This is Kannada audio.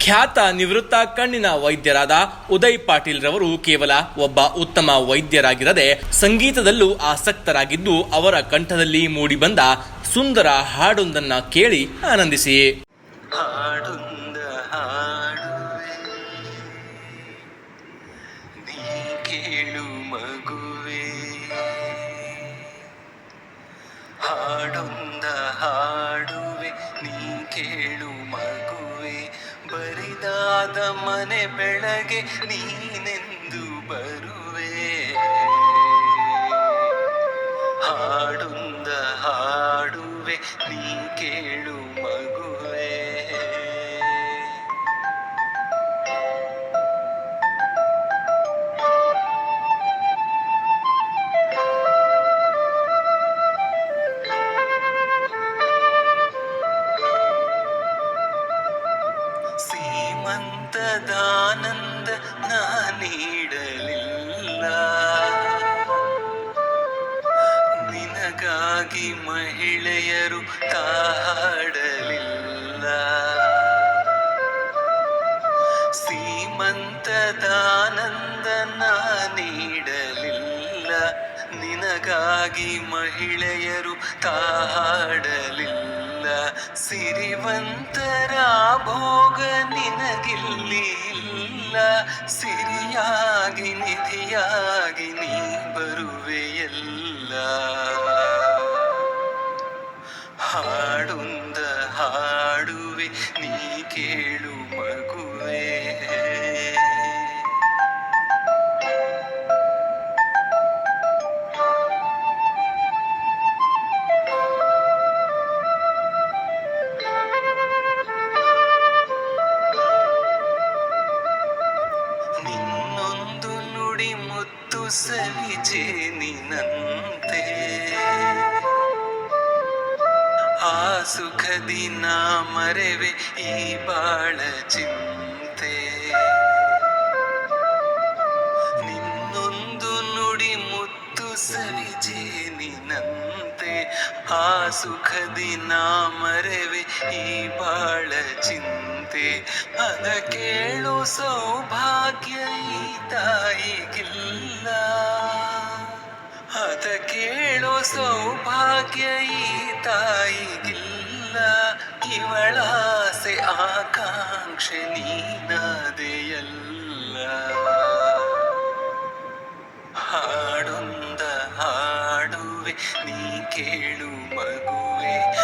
ಖ್ಯಾತ ನಿವೃತ್ತ ಕಣ್ಣಿನ ವೈದ್ಯರಾದ ಉದಯ್ ಪಾಟೀಲ್ ರವರು ಕೇವಲ ಒಬ್ಬ ಉತ್ತಮ ವೈದ್ಯರಾಗಿರದೆ ಸಂಗೀತದಲ್ಲೂ ಆಸಕ್ತರಾಗಿದ್ದು ಅವರ ಕಂಠದಲ್ಲಿ ಮೂಡಿಬಂದ ಸುಂದರ ಹಾಡೊಂದನ್ನ ಕೇಳಿ ಆನಂದಿಸಿ. ಕೇಳು ಮನೆ ಬೆಳಗ್ಗೆ ನೀನೆಂದು ಬರುವೆ. ಹಾಡುಂದ ಹಾಡುವೆ ನೀ ಕೇಳು ಮಗುವೆ ಸೀಮಂತದಾನಂದ ನಾನೀಡಲಿಲ್ಲ ನಿನಗಾಗಿ ಮಹಿಳೆಯರು ತಾಡಲಿಲ್ಲ ಸೀಮಂತದಾನಂದ ನಾನೀಡಲಿಲ್ಲ ನಿನಗಾಗಿ ಮಹಿಳೆಯರು ತಾಡಲಿಲ್ಲ ಸಿರಿವಂತರ ಭೋಗ ನಿನಗಿಲ್ಲಿ ಸಿರಿಯಾಗಿ ನಿಧಿಯಾಗಿ ನೀ ಬರುವೆಯಲ್ಲ ಹಾಡುಂದ ಹಾಡುವೆ ನೀ ಕೇಳು ಮಗುವೆ. ಮುತ್ತು ಸವಿಜೆ ನಿನಂತೆ. ಆ ಸುಖದಿ ಮರೆವೆ ಈ ಬಾಳ ಚಿಂತೆ. ನಿನ್ನೊಂದು ನುಡಿ ಮುತ್ತು ಸವಿಜೆ ನಿನಂತೆ. ಆ ಸುಖದಿ ಮರೆವೆ ಈ ಬಾಳ ಚಿಂತೆ. ಅದ ಕೇಳು ಸೌಭಾಗ್ಯ ಈ ತಾಯಿಗಿಲ್ಲ. ಕೇಳೋ ಸೌಭಾಗ್ಯ ಈ ತಾಯಿಗಿಲ್ಲ. ಇವಳಾಸೆ ಆಕಾಂಕ್ಷೆ ನೀನಾದೆಯಲ್ಲ ಹಾಡೊಂದ ಹಾಡುವೆ ನೀ ಕೇಳು ಮಗುವೆ.